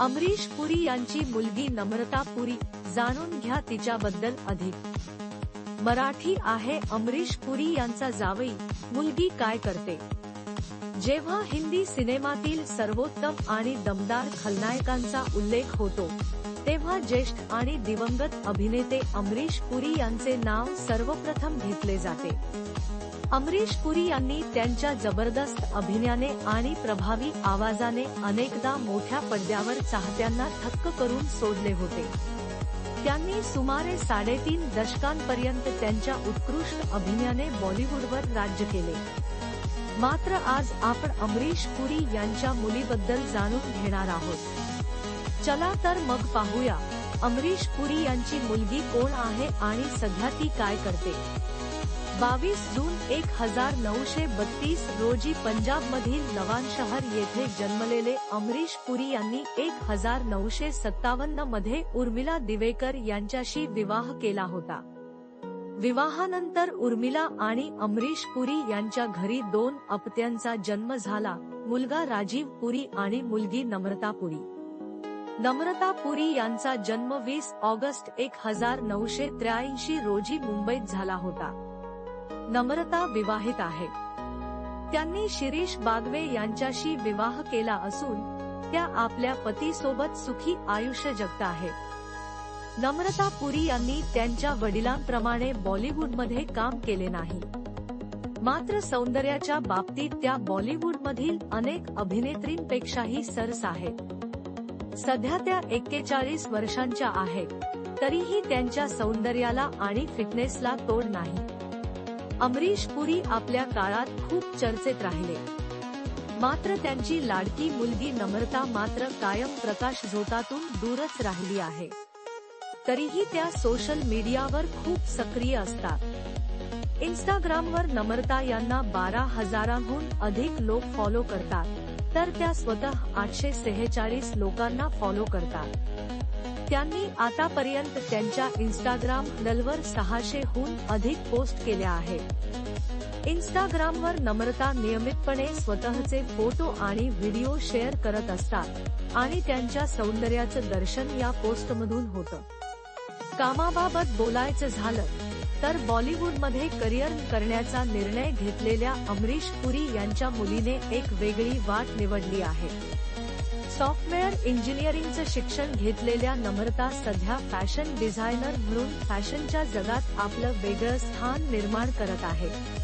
अमरीश पुरी यांची मुलगी नम्रता पुरी जाणून घ्या तिच्याबद्दल अधिक. मराठी आहे अमरीश पुरी यांचा जावई मुलगी काय करते? जेव्हा हिंदी सिनेमातील सर्वोत्तम आणि दमदार खलनायकांचा उल्लेख होतो तेव्हा ज्येष्ठ आणि दिवंगत अभिनेते अमरीश पुरी यांचे नाव सर्वप्रथम घेतले जाते. अमरीश पुरी यांनी त्यांच्या जबरदस्त अभिनयाने आणि प्रभावी आवाजाने अनेकदा मोठ्या पडद्यावर चाहत्यांना थक्क करून सोडले होते. त्यांनी सुमारे साडेतीन दशकांपर्यंत त्यांच्या उत्कृष्ट अभिनयाने बॉलिवूडवर राज्य केले. मात्र आज आपण अमरीश पुरी यांच्या मुलीबद्दल जाणून घेणार आहोत. चला तर मग पाहूया अमरीश पुरी यांची मुलगी कोण आहे आणि सध्या ती काय करते? बावीस जून एक हजार नऊशे बत्तीस रोजी पंजाबमधील नवानशहर येथे जन्मलेले अमरीश पुरी यांनी एक हजार नऊशे सत्तावन्नमध्ये उर्मिला दिवेकर यांच्याशी विवाह केला होता. विवाहानंतर उर्मिला आणि अमरीश पुरी यांच्या घरी दोन अपत्यांचा जन्म झाला मुलगा राजीव पुरी आणि मुलगी नम्रता पुरी. नम्रता पुरी यांचा जन्म वीस ऑगस्ट एक हजार नऊशे त्र्याऐंशी रोजी मुंबईत झाला होता. नम्रता विवाहित आहे. त्यांनी शिरीष बागवे यांच्याशी विवाह केला असून त्या आपल्या पतीसोबत सुखी आयुष्य जगत आहेत नम्रता पुरी यांनी त्यांच्या वडिलांप्रमाणे बॉलिवूडमध्ये काम केले नाही. मात्र सौंदर्याच्या बाबतीत त्या बॉलिवूडमधील अनेक अभिनेत्रींपेक्षाही सरस आहेत. सध्या त्या एक्केचाळीस वर्षांच्या आहेत तरीही त्यांच्या सौंदर्याला आणि फिटनेसला तोड नाही. अमरीश पुरी आपल्या काळात खूप चर्चेत राहिले. मात्र त्यांची लाडकी मुलगी नम्रता मात्र कायम प्रकाश झोतातून दूरच राहिली आहे. तरीही त्या सोशल मीडियावर खूप सक्रिय असतात. इंस्टाग्रामवर नम्रता यांना बारा हजारांहून अधिक लोक फॉलो करतात तर त्या स्वतः आठशे सेहेचाळीस लोकांना फॉलो करतात. त्यांनी आतापर्यंत त्यांच्या इंस्टाग्राम हँडलवर सहाशेहून अधिक पोस्ट केल्या आहेत. इंस्टाग्रामवर नम्रता नियमितपणे स्वतःचे फोटो आणि व्हिडिओ शेअर करत असतात आणि त्यांच्या सौंदर्याचं दर्शन या पोस्टमधून होतं. कामाबाबत बोलायचं झालं तर बॉलिवूडमध्ये करिअर करण्याचा निर्णय घेतलेल्या अमरीश पुरी यांच्या मुलीने एक वेगळी वाट निवडली आहे. सॉफ्टवेअर इंजिनिअरिंगचं शिक्षण घेतलेल्या नम्रता सध्या फॅशन डिझायनर म्हणून फॅशनच्या जगात आपलं वेगळं स्थान निर्माण करत आहे.